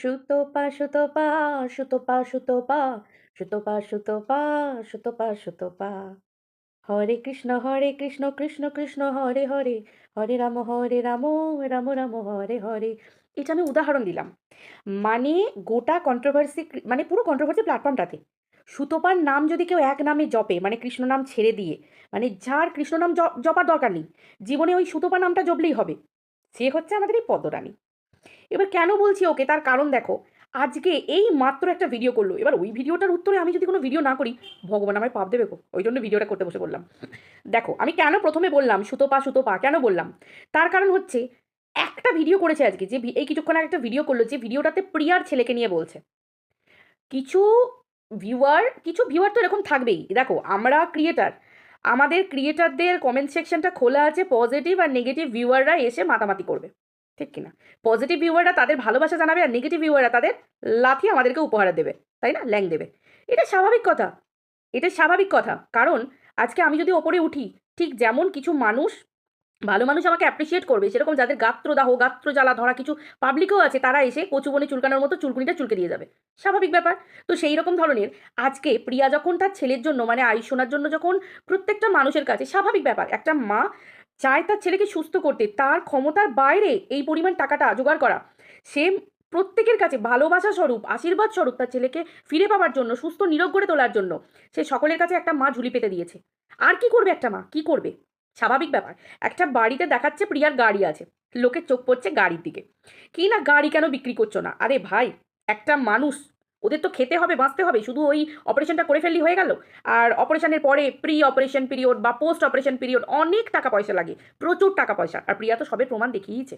সুতপা সুতপা সুতপা সুতপা সুতপা সুতপা সুতপা সুতপা হরে কৃষ্ণ হরে কৃষ্ণ কৃষ্ণ কৃষ্ণ, হরে হরে হরে রাম হরে রাম রাম রাম, হরে হরে। এটা আমি উদাহরণ দিলাম। মানে গোটা কন্ট্রোভার্সি মানে পুরো কন্ট্রোভার্সি প্ল্যাটফর্মটাতে সুতপার নাম যদি কেউ এক নামে জপে মানে কৃষ্ণ নাম ছেড়ে দিয়ে মানে যার কৃষ্ণ নাম জপার দরকার নেই, জীবনে ওই সুতপা নামটা জপলেই হবে। সে হচ্ছে আমাদের এই পদ্মরানী। এবার কেন বলছি ওকে? তার কারণ দেখো। আজকে এই মাত্র একটা ভিডিও করল। এবার ওই ভিডিওটার উত্তরে আমি যদি কোনো ভিডিও না করি, ভগবান আমায় পাপ দেবে ওই জন্য ভিডিওটা করতে বসে বললাম দেখো, আমি কেন প্রথমে বললাম, সুতো পা সুতো পা, কেন বললাম? তার কারণ হচ্ছে, একটা ভিডিও করেছে আজকে যে এই কিছুক্ষণ একটা ভিডিও করল যে ভিডিওটাতে প্রিয়ার ছেলেকে নিয়ে বলছে। কিছু ভিউয়ার কিছু ভিউয়ার তো এরকম থাকবেই। দেখো, আমরা ক্রিয়েটার আমাদের ক্রিয়েটারদের কমেন্ট সেকশনটা খোলা আছে পজিটিভ আর নেগেটিভ ভিউয়াররা এসে মাতামাতি করবে। ঠিক কিনা? পজিটিভ ভিউয়াররা তাদের ভালোবাসা জানাবে আর নেগেটিভ ভিউয়াররা তাদের লাথি আমাদেরকে উপহার দেবে, তাই না? ল্যাং দেবে। এটা স্বাভাবিক কথা। এটা স্বাভাবিক কথা। কারণ আজকে আমি যদি ওপরে উঠি, ঠিক যেমন কিছু মানুষ, ভালো মানুষ আমাকে অ্যাপ্রিসিয়েট করবে, সেরকম যাদের গাত্রদাহ গাত্র জ্বালা ধরা কিছু পাবলিকও আছে, তারা এসে কচুবনে চুলকানোর মতো চুলকুনিটা চুলকে দিয়ে যাবে। স্বাভাবিক ব্যাপার। তো সেই রকম ধরনের আজকে প্রিয়া যখন তার ছেলের জন্য মানে আয়ুষোনার জন্য যখন প্রত্যেকটা মানুষের কাছে, স্বাভাবিক ব্যাপার। একটা মা চায় তার ছেলেকে সুস্থ করতে, তার ক্ষমতার বাইরে এই পরিমাণ টাকাটা জোগাড় করা। সে প্রত্যেকের কাছে ভালোবাসা স্বরূপ, আশীর্বাদ স্বরূপ তার ছেলেকে ফিরে পাওয়ার জন্য, সুস্থ নিরোগ করে তোলার জন্য সে সকলের কাছে একটা মা ঝুলি পেতে দিয়েছে। আর কি করবে একটা মা? কি করবে? স্বাভাবিক ব্যাপার। একটা বাড়িতে দেখাচ্ছে প্রিয়ার গাড়ি আছে। লোকের চোখ পড়ছে গাড়ির দিকে। কি না গাড়ি কেন বিক্রি করছ না? আরে ভাই, একটা মানুষ ওদের তো খেতে হবে, বাঁচতে হবে। শুধু ওই অপারেশনটা করে ফেললি হয়ে গেল। আর অপারেশনের পরে প্রি অপারেশন পিরিয়ড বা পোস্ট অপারেশন পিরিয়ড অনেক টাকা পয়সা লাগে। প্রচুর টাকা পয়সা। আর প্রিয়া তো সবে প্রমাণ দেখিয়েছে।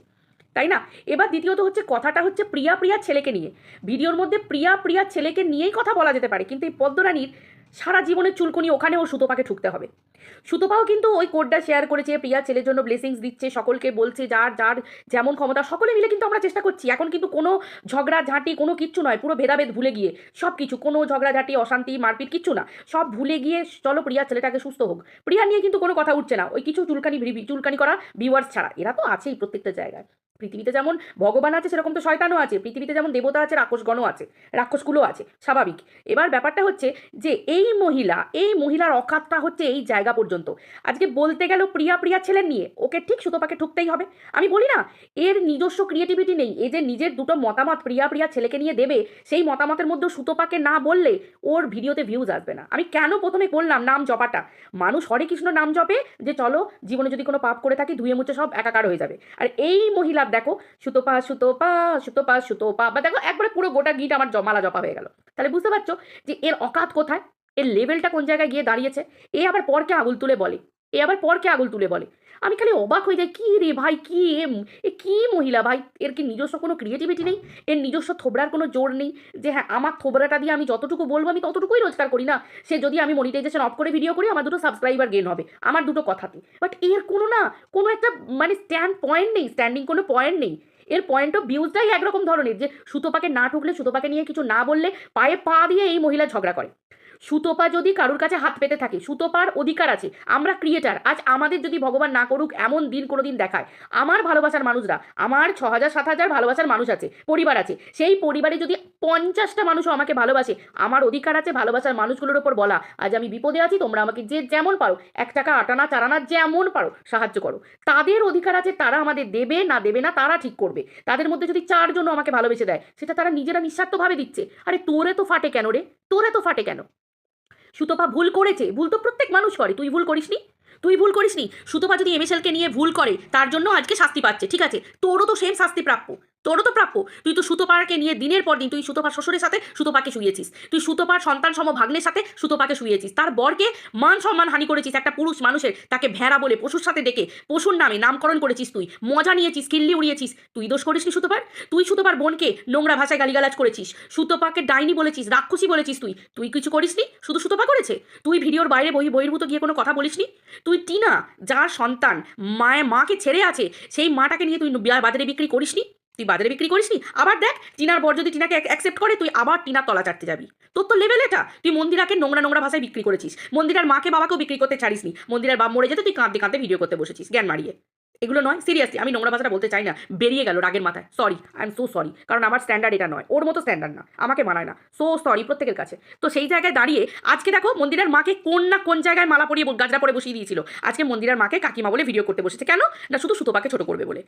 তাই না? এবার দ্বিতীয়ত হচ্ছে কথাটা হচ্ছে প্রিয়া প্রিয়া ছেলেকে নিয়ে। ভিডিওর মধ্যে প্রিয়া প্রিয়া ছেলেকে নিয়েই কথা বলা যেতে পারে। কিন্তু এই পদ্মরানীর সারা জীবনের চুলকুনি ওখানেও সুতোপাকে ঠুকতে হবে। সুতোপাও কিন্তু ওই কোডটা শেয়ার করেছে, প্রিয়ার ছেলের জন্য ব্লেসিংস দিচ্ছে, সকলকে বলছে যার যার যেমন ক্ষমতা, সকলে মিলে কিন্তু আমরা চেষ্টা করছি। এখন কিন্তু কোনো ঝগড়া, ঝাঁটি, কোনো কিচ্ছু নয়, পুরো ভেদাভেদ ভুলে গিয়ে সব কিছু কোনো ঝগড়াঝাঁটি অশান্তি, মারপিট, কিচ্ছু না, সব ভুলে গিয়ে চলো প্রিয়ার ছেলেটাকে সুস্থ হোক। প্রিয়া নিয়ে কিন্তু কোনো কথা উঠছে না, ওই কিছু চুলকানি চুলকানি করা ভিউয়ার্স ছাড়া, এরা তো আছেই প্রত্যেকটা জায়গায়। পৃথিবীতে যেমন ভগবান আছে, সেরকম তো শয়তানও আছে। পৃথিবীতে যেমন দেবতা আছে, রাক্ষসগণও আছে রাক্ষসগুলো আছে, স্বাভাবিক। এবার ব্যাপারটা হচ্ছে যে, এই মহিলা, এই মহিলার অকাতটা হচ্ছে এই জায়গা পর্যন্ত। আজকে বলতে গেল প্রিয়া প্রিয়া ছেলের নিয়ে, ওকে ঠিক সুতোপাকে ঠুকতেই হবে। আমি বলি না, এর নিজস্ব ক্রিয়েটিভিটি নেই। এই যে নিজের দুটো মতামত প্রিয়া প্রিয়া ছেলেকে নিয়ে দেবে, সেই মতামতের মধ্যে সুতোপাকে না বললে ওর ভিডিওতে ভিউজ আসবে না। আমি কেন প্রথমে বললাম নাম জপাটা? মানুষ হরে কৃষ্ণ নাম জপে যে, চলো জীবনে যদি কোনো পাপ করে থাকি, ধুয়ে মুছে সব একাকার হয়ে যাবে। আর এই মহিলার দেখো সুতোপা সুতোপা সুতোপা সুতোপা বা দেখো, একবারে পুরো গোটা গিট আমার জমালা জপা হয়ে গেল। তাহলে বুঝতে পারছ যে এর অকাত কোথায়? এর লেভেলটা কোন জায়গায় গিয়ে দাঁড়িয়েছে? এ আবার পরকে আগুল তুলে বলে। এ আবার পরকে আগুল তুলে বলে। আমি খালি অবাক হয়ে যাই, কি রে ভাই, কি এ কি মহিলা ভাই? এর কি নিজস্ব কোনো ক্রিয়েটিভিটি নেই? এর নিজস্ব থোবড়ার কোনো জোর নেই? যে হ্যাঁ আমার থোবড়াটা দিয়ে আমি যতটুকু বলব, আমি ততটুকুই রোজগার করি না। সে যদি আমি মনিটাইজেশন অফ করে ভিডিও করি, আমার দুটো সাবস্ক্রাইবার গেন হবে। আমার দুটো কথাতে। বাট এর কোনো না, কোনো একটা মানে স্ট্যান্ড পয়েন্ট নেই স্ট্যান্ডিং কোনো পয়েন্ট নেই। এর পয়েন্ট অফ ভিউজটাই একরকম ধরনের যে সুতোপাকে না ঠুকলে, সুতোপাকে নিয়ে কিছু না বললে, পায়ে পা দিয়ে এই মহিলা ঝগড়া করে। সুতোপা যদি কারুর কাছে হাত পেতে থাকে, সুতোপার অধিকার আছে, আমরা ক্রিয়েটার আজ আমাদের যদি ভগবান না করুক, এমন দিন কোনো দিন দেখায়। আমার ভালোবাসার মানুষরা, আমার ছ হাজার, সাত হাজার ভালোবাসার মানুষ আছে, পরিবার আছে, সেই পরিবারে যদি পঞ্চাশটা মানুষও আমাকে ভালোবাসে, আমার অধিকার আছে ভালোবাসার মানুষগুলোর ওপর বলা, আজ আমি বিপদে আছি, তোমরা আমাকে যে যেমন পারো, এক টাকা আটানা চারানা যেমন পারো, সাহায্য করো। তাদের অধিকার আছে, তারা আমাদের দেবে, না দেবে, না তারা ঠিক করবে। তাদের মধ্যে যদি চারজন আমাকে ভালোবেসে দেয়, সেটা তারা নিজেরা নিঃস্বার্থভাবে দিচ্ছে। আরে তোরে তো ফাটে কেন রে? তোরে তো ফাটে কেন? সুতপা ভুল করেছে, ভুল তো প্রত্যেক মানুষ করে। তুই ভুল করিসনি? তুই ভুল করিসনি? সুতপা যদি এমএসএলকে নিয়ে ভুল করে, তার জন্য আজকে শাস্তি পাচ্ছে, ঠিক আছে? তোরও তো সেম শাস্তি প্রাপ্য। তোরও তো প্রাপ্য। তুই তো সুতপাকে নিয়ে দিনের পর দিন তুই সুতপার শ্বশুরের সাথে সুতোপাকে শুয়েছিস। তুই সুতপার সন্তান সম ভাগ্নের সাথে সুতোপাকে শুয়েছিস। তার বরকে মান সম্মান হানি করেছিস একটা পুরুষ মানুষের, তাকে ভেড়া বলে পশুর সাথে ডেকে, পশুর নামে নামকরণ করেছিস তুই, মজা নিয়েছিস, কিল্লি উড়িয়েছিস। তুই দোষ করিসনি সুতোপার তুই সুতোপার বোনকে নোংরা ভাষায় গালিগালাজ করেছিস। সুতোপাকে ডাইনি বলেছিস, রাক্ষসী বলেছিস তুই। তুই কিছু করিসনি শুধু সুতোপা করেছে? তুই ভিডিওর বাইরে বই বহির্ভূত গিয়ে কোনো কথা বলিসনি তুই টিনা, যার সন্তান, মায়ের মাকে ছেড়ে আছে, সেই মাটাকে নিয়ে তুই বাজারে বিক্রি করিসনি তুই বাজারে বিক্রি করিসনি আবার দেখ, টিনার বর যদি টিনাকে অ্যাকসেপ্ট করে, তুই আবার টিনার তলা চাটতে যাবি। তোর তো লেভেল এটা। তুই মন্দিরাকে নোংরা নোংরা ভাষায় বিক্রি করেছিস। মন্দিরার মাকে বাবাকেও বিক্রি করতে ছাড়িসনি। মন্দিরার বাপ মরে যেতে, তুই কাঁদতে কাঁদতে ভিডিও করতে বসেছিস, জ্ঞান মারিয়ে। এগুলো নয় সিরিয়াসলি আমি নোংরা ভাষাটা বলতে চাই না। বেরিয়ে গেল রাগের মাথায়। Sorry I am so sorry কারণ আমার স্ট্যান্ডার্ড এটা নয়। ওর মতো স্ট্যান্ডার্ড না, আমাকে মানায় না। সো সরি প্রত্যেকের কাছে। তো সেই জায়গায় দাঁড়িয়ে আজকে দেখো মন্দিরের মাকে কোন না কোন জায়গায় মালা পরিয়ে গাজরা পরে বসিয়ে দিয়েছিল। আজকে মন্দিরের মাকে কাকিমা বলে ভিডিও করতে বসেছে। কেন? না শুধু সুতোপাকে ছোট করবে বলে।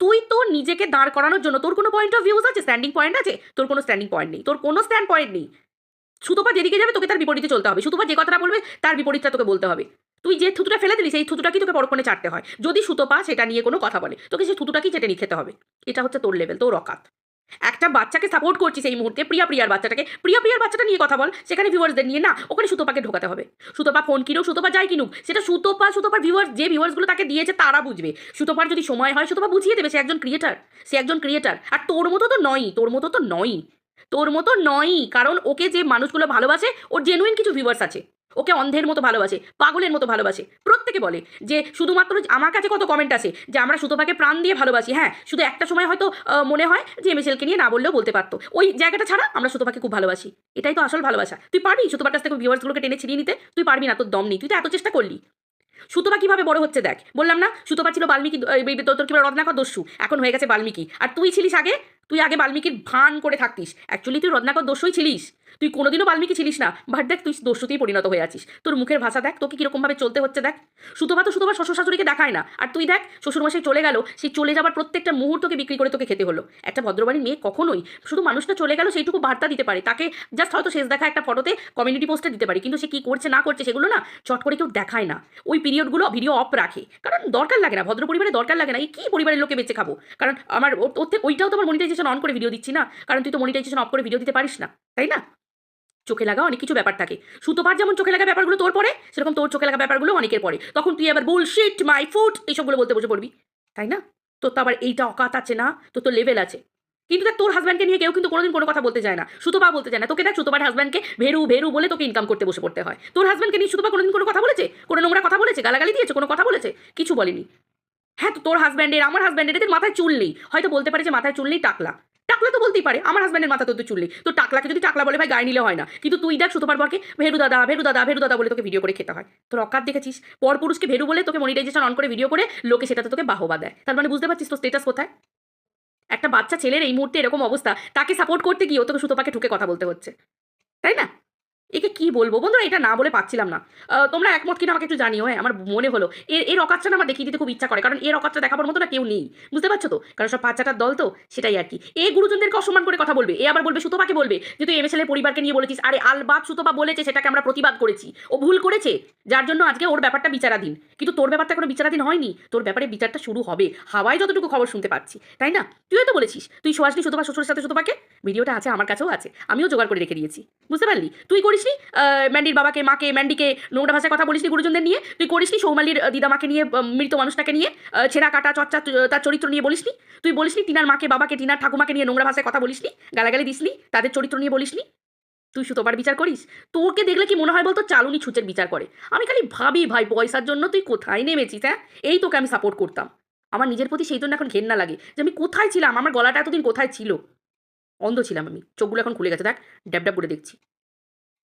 তুই তো নিজেকে দাঁড় করানোর জন্য তোর কোনো পয়েন্ট অফ ভিউজ আছে? স্ট্যান্ডিং পয়েন্ট আছে? তোর কোনো স্ট্যান্ডিং পয়েন্ট নেই। তোর কোনো স্ট্যান্ড পয়েন্ট নেই। সুতোপা যেদিকে যাবে তোকে তার বিপরীতে চলতে হবে। সুতোপা যে কথাটা বলবে তার বিপরীতটা তোকে বলতে হবে। তুই যে থুতুটা ফেলে দিলি, সেই থুতুটাকেই তোকে পরক্ষণে চাটতে হয়। যদি সুতো পা, সেটা নিয়ে কোনো কথা বলে। তোকে সেই থুতুটাকেই চেটে নিয়ে খেতে হবে। এটা হচ্ছে তোর লেভেল তোর অকাত। একটা বাচ্চাকে সাপোর্ট করছিস এই মুহূর্তে, প্রিয়া প্রিয়ার বাচ্চাটাকে, প্রিয়া প্রিয়ার বাচ্চাটা নিয়ে কথা বল। সেখানে ভিউয়ার্সদের নিয়ে না, ওখানে সুতোপাকে ঢোকাতে হবে। সুতোপা ফোন কিনুক সুতোপা যাই কিনুক, সেটা সুতোপা সুতোপার ভিউয়ার্স যে ভিউয়ার্সগুলো তাকে দিয়েছে, তারা বুঝবে। সুতোপার যদি সময় হয় সুতোপা বুঝিয়ে দেবে, সে একজন ক্রিয়েটার সে একজন ক্রিয়েটার আর তোর মতো তো নয়ই, তোর মতো তো নয়ই। তোর মতো নয়ই, কারণ ওকে যে মানুষগুলো ভালোবাসে, ওর জেনুইন কিছু ভিউয়ার্স আছে। ওকে অন্ধের মতো ভালোবাসে, পাগলের মতো ভালোবাসে। প্রত্যেকে বলে যে, শুধুমাত্র আমার কাছে কত কমেন্ট আছে যে আমরা সুতোপাকে প্রাণ দিয়ে ভালোবাসি হ্যাঁ শুধু একটা সময় হয়তো মনে হয় যে এমএসএলকে নিয়ে না বললেও বলতে পারতো। ওই জায়গাটা ছাড়া আমরা সুতোপাকে খুব ভালোবাসি। এটাই তো আসল ভালোবাসা। তুই পারবি সুতোপার কাছ থেকে ভিউয়ার্সগুলোকে টেনে ছিনিয়ে নিতে? তুই পারবি না, তোর দম নেই। তুই তো এত চেষ্টা করলি। সুতোপা কীভাবে বড় হচ্ছে দেখ। বললাম না সুতোপা ছিল বাল্মীকি তোর কিংবা রত্নাকর দস্যু। এখন হয়ে গেছে বাল্মীকি। আর তুই ছিলিস আগে তুই আগে বাল্মীকির ভান করে থাকতিস। অ্যাকচুয়ালি তুই রত্নাকর দস্যুই ছিলিস। তুই কোনোদিনও বাল্মীকি ছিলিস না। বাট দেখ, তুই দস্যুতেই পরিণত হয়ে আছিস। তোর মুখের ভাষা দেখ, তোকে কীরকমভাবে চলতে হচ্ছে দেখ। সুতোপা তো সুতোপা শ্বশুর শাশুড়িকে দেখায় না। আর তুই দেখ, শ্বশুরমশাই চলে গেল, সেই চলে যাবার প্রত্যেকটা মুহূর্তকে বিক্রি করে তোকে খেতে হলো। একটা ভদ্রবাড়ির মেয়ে কখনোই, শুধু মানুষটা চলে গেল সেইটুকু বার্তা দিতে পারে। তাকে জাস্ট হয়তো শেষ দেখা একটা ফটোতে কমিউনিটি পোস্টে দিতে পারে। কিন্তু সে কী করছে, না করছে সেগুলো না চট করে কেউ দেখায় না। ওই পিরিয়ডগুলো ভিডিও অফ রাখে। কারণ দরকার লাগে না, ভদ্র পরিবারে দরকার লাগে না। এই কী পরিবারের লোকে বেঁচে খাব? কারণ আমার ওর ওইটাও তো আমার মনিটাইজেশন অন করে ভিডিও দিচ্ছি না? কারণ তুই তো মনিটাইজেশন অফ করে ভিডিও দিতে পারিস না, তাই না? চোখে লাগা অনেক কিছু ব্যাপার থাকে। সুতোপার যেমন চোখে লাগা ব্যাপারগুলো তোর পরে সেরকম তোর চোখে লাগা ব্যাপারগুলো অনেকের পরে তখন তুই আবার বুলশিট মাই ফুড এইসবগুলো বলতে বসে পড়বি, তাই না? তোর তো আবার এইটা অকাত আছে না, তোর তো লেভেল আছে। কিন্তু দেখ, তোর হাজব্যান্ডকে নিয়ে কেউ কিন্তু কোনোদিন কোনো কথা বলতে চায় না। সুতোপা বলতে চায় না। তোকে দেখ সুতোপার হাজব্যান্ডকে ভেরু ভেরু বলে তোকে ইনকাম করতে বসে পড়তে হয়। তোর হাজব্যান্ডকে নিয়ে সুতোপা কোনোদিন কোনো কথা বলেছে? কোনো নোংরা কথা বলেছে? গালাগালি দিয়েছে? কোনো কথা বলেছে? কিছু বলেনি। হ্যাঁ তো তোর হাজব্যান্ডের আমার হাজব্যান্ডের এদের মাথায় চুল নেই। হয়তো বলতে পারে যে মাথায় চুল নেই, টাকলা। টাকলা তো বলতেই পারে, আমার হাজব্যান্ডের মাথা তো চুল নেই। তো টাকলাকে যদি টাকলা বলে, ভাই, গায়ে নিলে হয় না। কিন্তু তুই দেখ সুতোপার বরকে, ভেরু দাদা ভেরু দাদা ভেরু দাদা বলে তোকে ভিডিও করে খেতে হয়। তোর অকাত দেখেছিস? পর পুরুষকে ভেরু বলে তোকে মনিটাইজেশন অন করে ভিডিও করে লোকে সেটাতে তোকে বাহবা দেয়। তার মানে বুঝতে পারছিস তো স্টেটাস কোথায়? একটা বাচ্চা ছেলের এই মুহূর্তে এরকম অবস্থা, তাকে সাপোর্ট করতে গিয়ে ও তোকে সুতোপাকে ঠুকে কথা বলতে হচ্ছে। তাই না? একে কি বলব? বন্ধুরা, এটা না বলে পাচ্ছিলাম না। তোমরা একমত কিনা আমাকে একটু জানিও হ্যাঁ আমার মনে হলো। এর এর অকাতটা আমার দেখিয়ে দিতে খুব ইচ্ছা করে, কারণ এর অকাতটা দেখাবার মতো না কেউ নেই। বুঝতে পারছ তো? কারণ সব বাচ্চাটার দল তো, সেটাই আর কি। এ গুরুজনদেরকে অসম্মান করে কথা বলবে, এ আবার বলবে, সুতোপাকে বলবে, যে তুই এমএসএল পরিবারকে নিয়ে বলেছিস, আরে আলবাদ সুতোপা বলেছে সেটাকে আমরা প্রতিবাদ করেছি। ও ভুল করেছে, যার জন্য আজকে ওর ব্যাপারটা বিচারাধীন। কিন্তু তোর ব্যাপারটা কোনো বিচারাধীন হয়নি, তোর ব্যাপারে বিচারটা শুরু হবে। হাওয়ায় যতটুকু খবর শুনতে পাচ্ছি, তাই না? তুইও তো বলেছিস, তুই সোয়াসনি সুতোপা, শ্বশুরের সাথে সুতোপাকে? ভিডিওটা আছে, আমার কাছেও আছে, আমিও জোগাড় করে রেখে দিয়েছি। বুঝতে পারলি? তুই করিসনি ম্যান্ডির বাবাকে, মাকে, ম্যান্ডিকে নোংরা ভাষায় কথা বলিসনি, গুরুজনদের নিয়ে। তুই করিসনি, সৌমালির দিদামাকে নিয়ে মৃত মানুষটাকে নিয়ে ছেঁড়া, কাটা চর্চা তার চরিত্র নিয়ে বলিসনি। তুই বলিসনি টিনার মাকে, বাবাকে, টিনার ঠাকুমাকে নিয়ে নোংরা ভাষায় কথা বলিসনি, গালাগালি দিসনি, তাদের চরিত্র নিয়ে বলিসনি? তুই সুতোপার বিচার করিস? তোকে দেখলে কি মনে হয় বলতো, চালুনি ছুচের বিচার করে? আমি খালি ভাবি, ভাই, পয়সার জন্য তুই কোথায় নেমেছিস হ্যাঁ? এই তোকে আমি সাপোর্ট করতাম। আমার নিজের প্রতি সেই জন্য এখন ঘেন্না লাগে যে আমি কোথায় ছিলাম? আমার গলাটা এতদিন কোথায় ছিল? অন্ধ ছিলাম আমি। চোখগুলো এখন খুলে গেছে, দেখ, ড্যাব ড্যাব করে দেখছি।